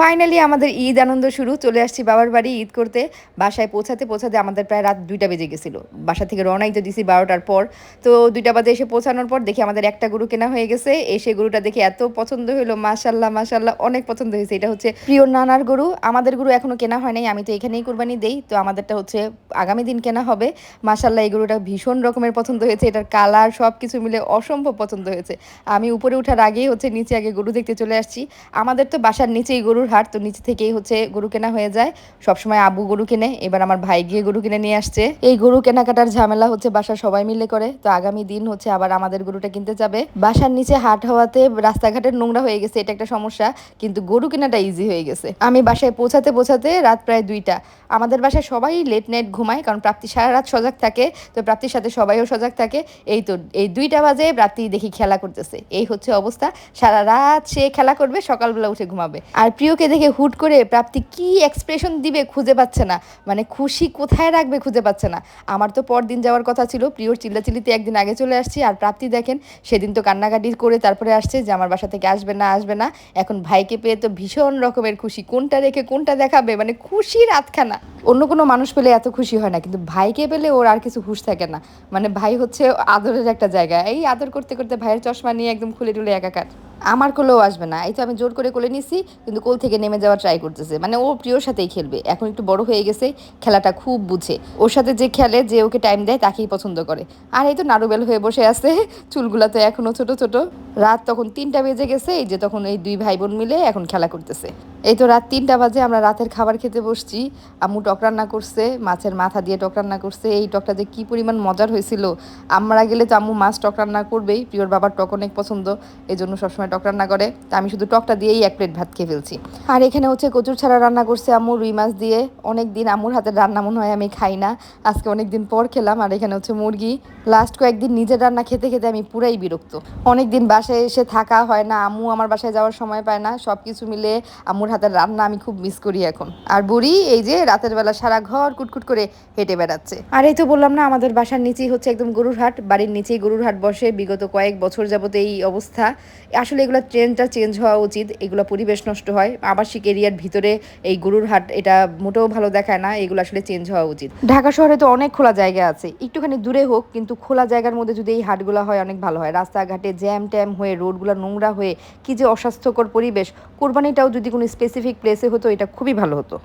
Finally আমাদের ঈদ আনন্দ শুরু। চলে আসছি বাবার বাড়ি ঈদ করতে। বাসায় পৌঁছাতে পৌঁছাতে আমাদের প্রায় রাত দুইটা বেজে গেছিল। বাসা থেকে রওনাই তো দিছি বারোটার পর। তো দুইটা বাজে এসে পৌঁছানোর পর দেখি আমাদের একটা গরু কেনা হয়ে গেছে। এসে গরুটা দেখে এত পছন্দ হলো। মাশাল্লাহ মাশাল্লাহ, অনেক পছন্দ হয়েছে। এটা হচ্ছে প্রিয় নানার গরু। আমাদের গরু এখনও কেনা হয় নাই। আমি তো এখানেই কুরবানি দেই। তো আমাদেরটা হচ্ছে আগামী দিন কেনা হবে। মাশাল্লাহ, এই গরুটা ভীষণ রকমের পছন্দ হয়েছে। এটার কালার সব কিছু মিলে অসম্ভব পছন্দ হয়েছে। আমি উপরে ওঠার আগেই হচ্ছে নিচে আগে গরু দেখতে চলে আসছি। আমাদের তো বাসার নিচেই গরুর হাট, তো নিচে থেকেই হচ্ছে গরু কেনা হয়ে যায়। সবসময় আবু গরু কিনে, এবার আমার ভাই গিয়ে গরু কিনে নিয়ে আসছে। এই গরু কেনাকাটার ঝামেলা হচ্ছে বাসার সবাই মিলে করে, তো আগামী দিন হচ্ছে আবার আমাদের গরুটা কিনতে যাবে। বাসার নিচে হাট হওয়াতে রাস্তাঘাটের নোংরা হয়ে গেছে, এটা একটা সমস্যা, কিন্তু গরু কেনাটা ইজি হয়ে গেছে। আমি বাসায় পৌঁছাতে পৌঁছাতে রাত প্রায় দুইটা। আমাদের বাসায় সবাই লেট নাইট ঘুমায়, কারণ প্রাপ্তি সারা রাত সজাগ থাকে, তো প্রাপ্তির সাথে সবাইও সজাগ থাকে। এই তো, এই দুইটা বাজে প্রাপ্তি দেখি খেলা করতেছে। এই হচ্ছে অবস্থা। সারা রাত সে খেলা করবে, সকালবেলা উঠে ঘুমাবে। আর প্রিয়কে দেখে হুট করে প্রাপ্তি কি এক্সপ্রেশন দিবে খুঁজে পাচ্ছে না? মানে খুশি কোথায় রাখবে খুঁজে পাচ্ছে না? আমার তো পরদিন যাওয়ার কথা ছিল, প্রিয়র চিল্লাচিল্লিতে একদিন আগে চলে আসছি আর প্রাপ্তি দেখেন, সেদিন তো কান্নাকাটি করে তারপরে আসছে যে আমার বাসা থেকে আসবে না আসবে না। এখন ভাইকে পেয়ে তো ভীষণ রকমের খুশি। কোনটা রেখে কোনটা দেখাবে? মানে খুশি রাতখানা। অন্য কোনো মানুষ পেলে এত খুশি হয় না, কিন্তু ভাইকে পেলে ওর আর কিছু হুশ থাকে না। মানে ভাই হচ্ছে আদরের একটা জায়গা। এই আদর করতে করতে ভাইয়ের চশমা নিয়ে একদম খুলে টুলে একাকার। আমার কোলেও আসবে না। এই তো আমি জোর করে কোলে নিছি, কিন্তু কোল থেকে নেমে যাওয়ার ট্রাই করতেছে। মানে ও প্রিয়র সাথেই খেলবে। এখন একটু বড় হয়ে গেছে, খেলাটা খুব বুঝে। ওর সাথে যে খেলে, যে ওকে টাইম দেয়, তাকেই পছন্দ করে। আর এই তো নারুবেল হয়ে বসে আছে, চুলগুলা তো এখনও ছোট ছোট। রাত তখন তিনটা বেজে গেছে, এই যে তখন এই দুই ভাই বোন মিলে এখন খেলা করতেছে। এই তো রাত তিনটা বাজে, আমরা রাতের খাবার খেতে বসছি। আম্মু টক রান্না করছে, মাছের মাথা দিয়ে টক রান্না করছে। এই টকটা যে কি পরিমাণ মজার হয়েছিল। আমরা গেলে তো আম্মু মাছ টক রান্না করবেই, প্রিয়র বাবার টক অনেক পছন্দ। এই জন্য সবসময় টক রান্না করে, তা আমি শুধু টকটা দিয়েই এক প্লেট ভাত খেয়ে ফেলছি। আর এখানে হচ্ছে কচুর ছাড়া রান্না করছে আম্মু, রুই মাছ দিয়ে। অনেক দিন আম্মুর হাতের রান্না মনে হয় আমি খাই না। আজকে অনেক দিন পর খেলাম, আর এখানে হচ্ছে মুরগি। লাস্ট কয়েকদিন নিজের রান্না খেতে খেতে আমি পুরাই বিরক্ত। অনেক দিন বাসায় এসে থাকা হয় না, আম্মু আমার বাসায় যাওয়ার সময় পায় না। সব কিছু মিলে আম্মুর হাতের রান্না আমি খুব মিস করি এখন। আর বুড়ি এই যে রাতের বেলা সারা ঘর কুটকুট করে হেঁটে বেড়াচ্ছে। আর এই তো বললাম না, আমাদের বাসার নিচেই হচ্ছে একদম গরুর হাট বাড়ির নিচেই গরুর হাট বসে, বিগত কয়েক বছর যাবত এই অবস্থা। আসলে এগুলো ট্রেনটা চেঞ্জ হওয়া উচিত, এগুলো পরিবেশ নষ্ট হয়। আবাসিক এরিয়ার ভিতরে এই গরুর হাট এটা মোটেও ভালো দেখায় না, এগুলো আসলে চেঞ্জ হওয়া উচিত। ঢাকা শহরে তো অনেক খোলা জায়গা আছে, একটুখানি দূরে হোক, কিন্তু খোলা জায়গার মধ্যে যদি এই হাটগুলো হয়, অনেক ভালো হয়। রাস্তাঘাটে জ্যাম ট্যাম হয়ে, রোডগুলো নোংরা হয়ে, কি যে অস্বাস্থ্যকর পরিবেশ। কোরবানিটাও যদি কোনো স্পেসিফিক প্লেসে হতো, এটা খুবই ভালো হতো।